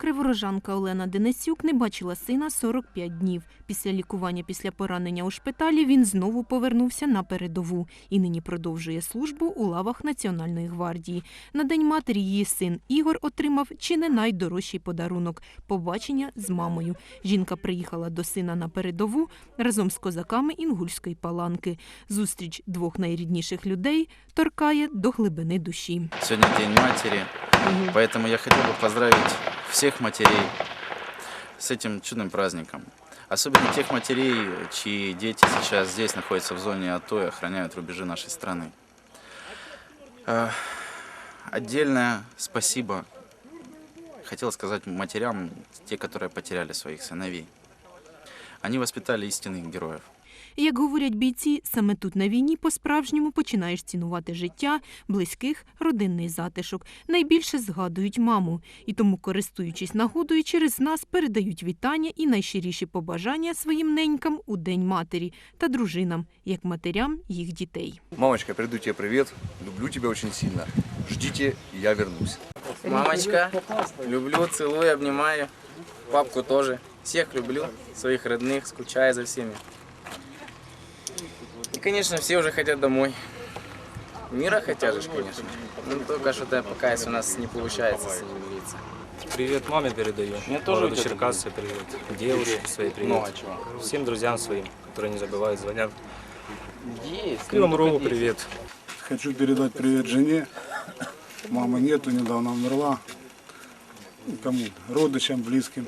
Криворожанка Олена Денисюк не бачила сина 45 днів. Після лікування після поранення у шпиталі він знову повернувся на передову і нині продовжує службу у лавах Національної гвардії. На День матері її син Ігор отримав чи не найдорожчий подарунок побачення з мамою. Жінка приїхала до сина на передову разом з козаками Інгульської паланки. Зустріч двох найрідніших людей торкає до глибини душі. Сегодня День матери, поэтому я хотел бы поздравить всех матерей с этим чудным праздником. Особенно тех матерей, чьи дети сейчас здесь находятся в зоне АТО и охраняют рубежи нашей страны. Э, Отдельное спасибо хотел сказать матерям, те, которые потеряли своих сыновей. Они воспитали истинных героев. Як говорять бійці, саме тут на війні по-справжньому починаєш цінувати життя, близьких, родинний затишок. Найбільше згадують маму, і тому, користуючись нагодою, через нас передають вітання і найщиріші побажання своїм ненькам у День матері та дружинам, як матерям їх дітей. Мамочка, передаю тебе привет. Люблю тебя очень сильно. Ждите, я вернусь. Мамочка, люблю, целую, обнимаю. Папку тоже. Всех люблю, своих родных, скучаю за всеми. И, конечно, все уже хотят домой. Мира хотят же, конечно. Ну, только что-то пока если у нас не получается с ними мириться. Привет маме передаю. Мне тоже Городу Черкассы привет. Девушке своей привет. Много чего. Всем друзьям своим, которые не забывают, звонят. Есть. Кривому Рогу привет. Хочу передать привет жене. Мамы нету, недавно умерла. Кому? Родичам, близким.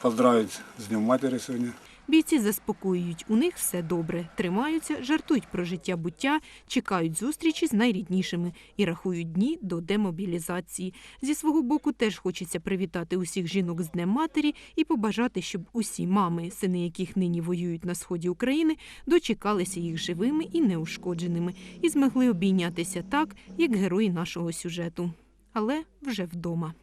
Поздравить с Днем Матери сегодня. Бійці заспокоюють, у них все добре, тримаються, жартують про життя буття, чекають зустрічі з найріднішими і рахують дні до демобілізації. Зі свого боку теж хочеться привітати усіх жінок з Днем матері і побажати, щоб усі мами, сини яких нині воюють на сході України, дочекалися їх живими і неушкодженими, і змогли обійнятися так, як герої нашого сюжету. Але вже вдома.